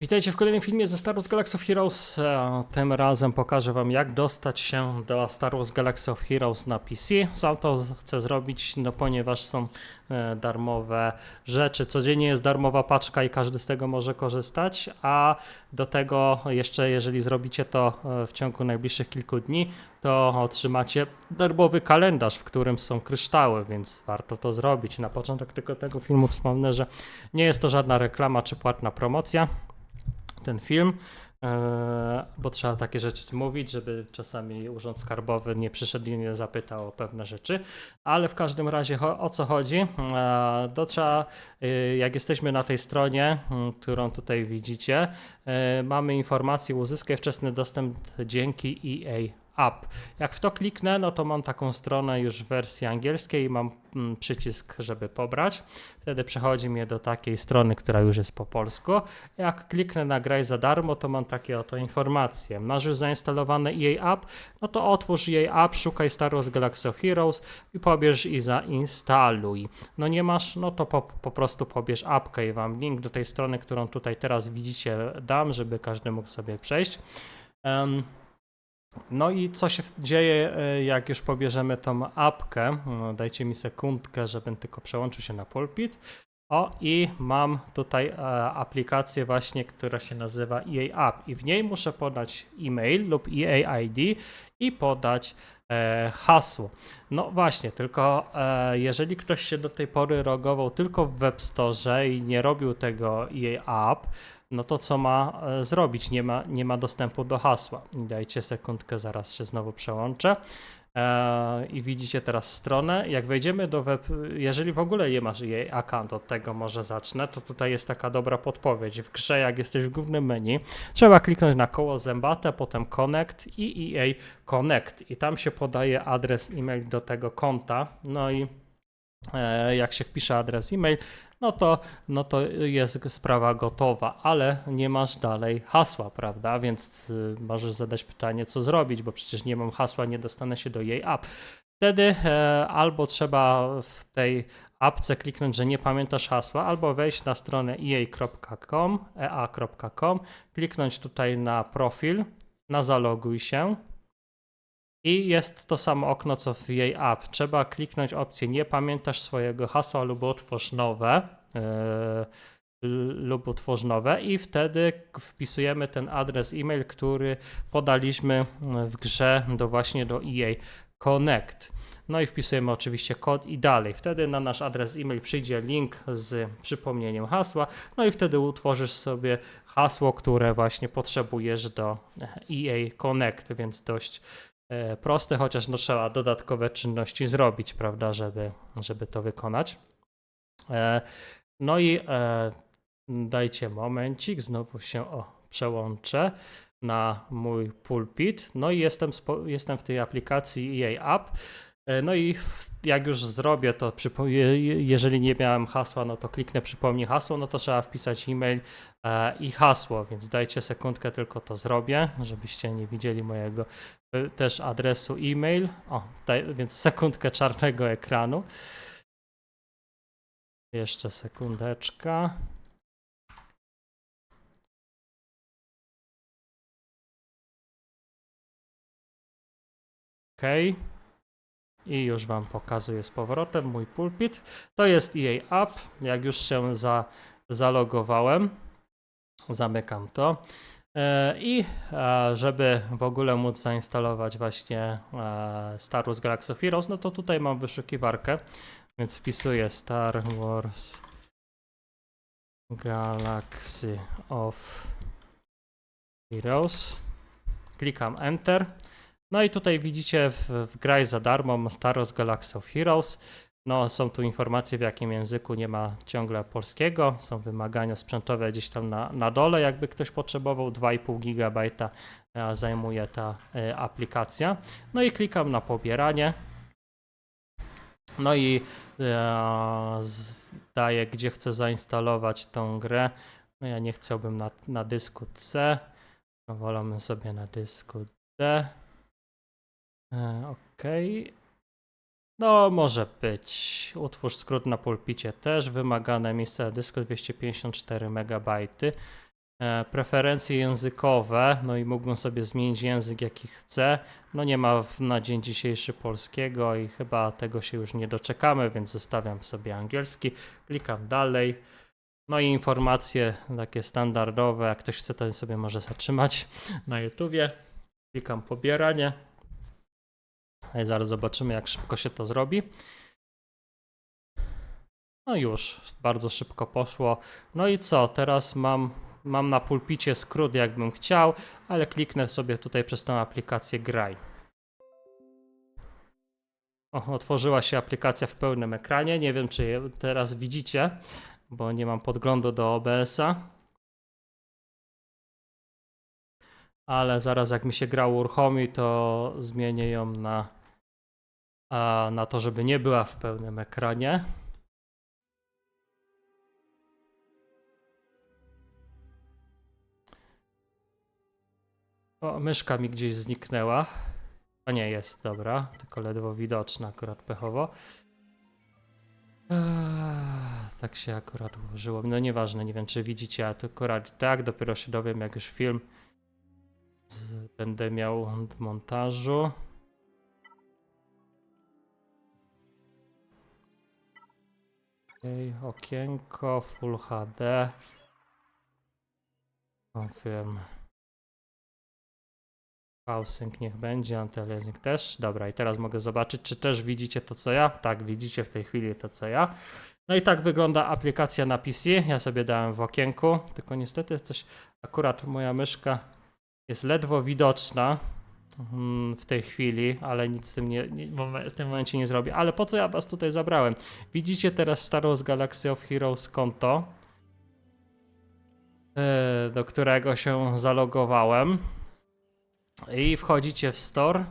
Witajcie w kolejnym filmie ze Star Wars Galaxy of Heroes. E, Tym razem pokażę wam jak dostać się do Star Wars Galaxy of Heroes na PC. Sam to chcę zrobić, no ponieważ są e, darmowe rzeczy. Codziennie jest darmowa paczka i każdy z tego może korzystać, a do tego jeszcze jeżeli zrobicie to e, w ciągu najbliższych kilku dni, to otrzymacie darmowy kalendarz, w którym są kryształy, więc warto to zrobić. Na początek tylko tego filmu wspomnę, że nie jest to żadna reklama czy płatna promocja ten film, e, bo trzeba takie rzeczy mówić, żeby czasami Urząd Skarbowy nie przyszedł i nie zapytał o pewne rzeczy. Ale w każdym razie o co chodzi? E, To trzeba, e, jak jesteśmy na tej stronie, którą tutaj widzicie, mamy informację uzyskaj wczesny dostęp dzięki EA App. Jak w to kliknę, no to mam taką stronę już w wersji angielskiej i mam mm, przycisk, żeby pobrać. Wtedy przechodzi mnie do takiej strony, która już jest po polsku. Jak kliknę na graj za darmo, to mam takie oto informacje. Masz już zainstalowane EA App, no to otwórz EA App, szukaj Star Wars Galaxy of Heroes i pobierz i zainstaluj. No nie masz, no to po, po prostu pobierz apkę i wam link do tej strony, którą tutaj teraz widzicie dam, żeby każdy mógł sobie przejść. Em, no i co się dzieje, e, jak już pobierzemy tą apkę? No, dajcie mi sekundkę, żebym tylko przełączył się na pulpit. O, i mam tutaj e, aplikację właśnie, która się nazywa EA App i w niej muszę podać e-mail lub EA ID i podać e, hasło. No właśnie, tylko e, jeżeli ktoś się do tej pory logował tylko w Web Store i nie robił tego EA App, no to co ma e, zrobić? Nie ma, nie ma dostępu do hasła. Dajcie sekundkę, zaraz się znowu przełączę. E, I widzicie teraz stronę. Jak wejdziemy do web, jeżeli w ogóle nie masz jej account, od tego może zacznę, to tutaj jest taka dobra podpowiedź. W grze, jak jesteś w głównym menu, trzeba kliknąć na koło zębate, potem Connect i EA Connect. I tam się podaje adres e-mail do tego konta. No i jak się wpisze adres e-mail, no to, no to jest sprawa gotowa, ale nie masz dalej hasła, prawda? Więc y, możesz zadać pytanie, co zrobić, bo przecież nie mam hasła, nie dostanę się do jej app. Wtedy e, albo trzeba w tej apce kliknąć, że nie pamiętasz hasła, albo wejść na stronę ea.com, ea.com, kliknąć tutaj na profil, na zaloguj się. I jest to samo okno, co w jej app. Trzeba kliknąć opcję nie pamiętasz swojego hasła lub utwórz nowe. l- lub utwórz nowe i wtedy wpisujemy ten adres e-mail, który podaliśmy mm, w grze do właśnie do EA Connect. No i wpisujemy oczywiście kod i dalej. Wtedy na nasz adres e-mail przyjdzie link z przypomnieniem hasła, no i wtedy utworzysz sobie hasło, które właśnie potrzebujesz do EA Connect, więc dość e, proste, chociaż no trzeba dodatkowe czynności zrobić, prawda, żeby, żeby to wykonać. E, no i e, dajcie momencik, znowu się o, przełączę na mój pulpit. No i jestem, jestem w tej aplikacji EA App. E, No i jak już zrobię to, jeżeli nie miałem hasła, no to kliknę przypomnij hasło, no to trzeba wpisać e-mail e, i hasło, więc dajcie sekundkę, tylko to zrobię, żebyście nie widzieli mojego e, też adresu e-mail. O, daj, więc sekundkę czarnego ekranu. Jeszcze sekundeczka. OK. I już Wam pokazuję z powrotem mój pulpit. To jest jej app. Jak już się za, zalogowałem, zamykam to. E, I e, żeby w ogóle móc zainstalować właśnie e, Star Wars Galaxy of Heroes, no to tutaj mam wyszukiwarkę, więc wpisuję Star Wars Galaxy of Heroes. Klikam Enter. No i tutaj widzicie w, w graj za darmo ma Star Wars Galaxy of Heroes. No, są tu informacje w jakim języku nie ma ciągle polskiego. Są wymagania sprzętowe gdzieś tam na, na dole, jakby ktoś potrzebował. 2,5 GB e, zajmuje ta e, aplikacja. No i klikam na pobieranie. No i e, z- daję, gdzie chcę zainstalować tą grę. No ja nie chciałbym na, na dysku C. No, sobie na dysku D. E, Okej. No, może być. Utwórz skrót na pulpicie też. Wymagane miejsce na dysku 254 MB. e, preferencje językowe, no i mógłbym sobie zmienić język jaki chcę. No nie ma w, na dzień dzisiejszy polskiego i chyba tego się już nie doczekamy, więc zostawiam sobie angielski. Klikam dalej. No i informacje takie standardowe, jak ktoś chce, to sobie może zatrzymać na YouTubie. Klikam pobieranie. I zaraz zobaczymy, jak szybko się to zrobi. No już, bardzo szybko poszło. No i co, teraz mam, mam na pulpicie skrót, jakbym chciał, ale kliknę sobie tutaj przez tą aplikację Graj. O, otworzyła się aplikacja w pełnym ekranie. Nie wiem, czy teraz widzicie, bo nie mam podglądu do OBS-a. Ale zaraz jak mi się gra uruchomi, to zmienię ją na, na to, żeby nie była w pełnym ekranie. O, myszka mi gdzieś zniknęła. A nie, jest, dobra. Tylko ledwo widoczna akurat pechowo. Eee, tak się akurat ułożyło. No nieważne, nie wiem czy widzicie, a to akurat tak, dopiero się dowiem jak już film będę miał w montażu. Okej, okienko, Full HD. Confirm. Pausing niech będzie, antyaliasing też. Dobra, i teraz mogę zobaczyć, czy też widzicie to co ja. Tak, widzicie w tej chwili to co ja. No i tak wygląda aplikacja na PC. Ja sobie dałem w okienku, tylko niestety coś, akurat moja myszka jest ledwo widoczna mm, w tej chwili, ale nic z tym nie, nie, w tym momencie nie zrobię. Ale po co ja was tutaj zabrałem? Widzicie teraz Star Wars Galaxy of Heroes konto, e, do którego się zalogowałem. I wchodzicie w store.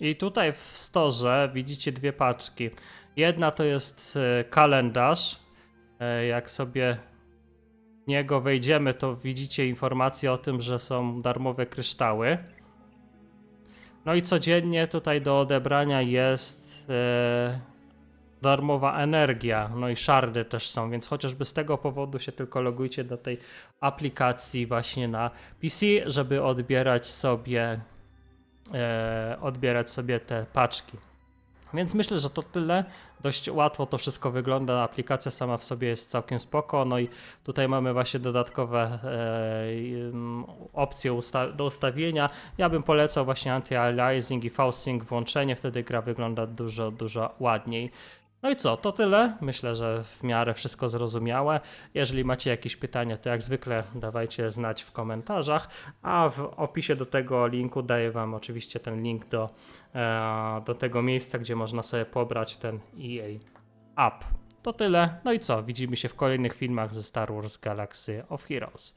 I tutaj w storze widzicie dwie paczki. Jedna to jest e, kalendarz. E, Jak sobie niego wejdziemy, to widzicie informacje o tym, że są darmowe kryształy. No i codziennie tutaj do odebrania jest e, darmowa energia, no i szardy też są, więc chociażby z tego powodu się tylko logujcie do tej aplikacji właśnie na PC, żeby odbierać sobie odbierać sobie te paczki. Więc myślę, że to tyle. Dość łatwo to wszystko wygląda. Aplikacja sama w sobie jest całkiem spoko. No i tutaj mamy właśnie dodatkowe e, ym, opcje usta do ustawienia. Ja bym polecał właśnie anti-aliasing i falsing włączenie, wtedy gra wygląda dużo, dużo ładniej. No i co, to tyle. Myślę, że w miarę wszystko zrozumiałe. Jeżeli macie jakieś pytania, to jak zwykle dawajcie znać w komentarzach, a w opisie do tego linku daję Wam oczywiście ten link do, e, do tego miejsca, gdzie można sobie pobrać ten EA App. To tyle. No i co, widzimy się w kolejnych filmach ze Star Wars Galaxy of Heroes.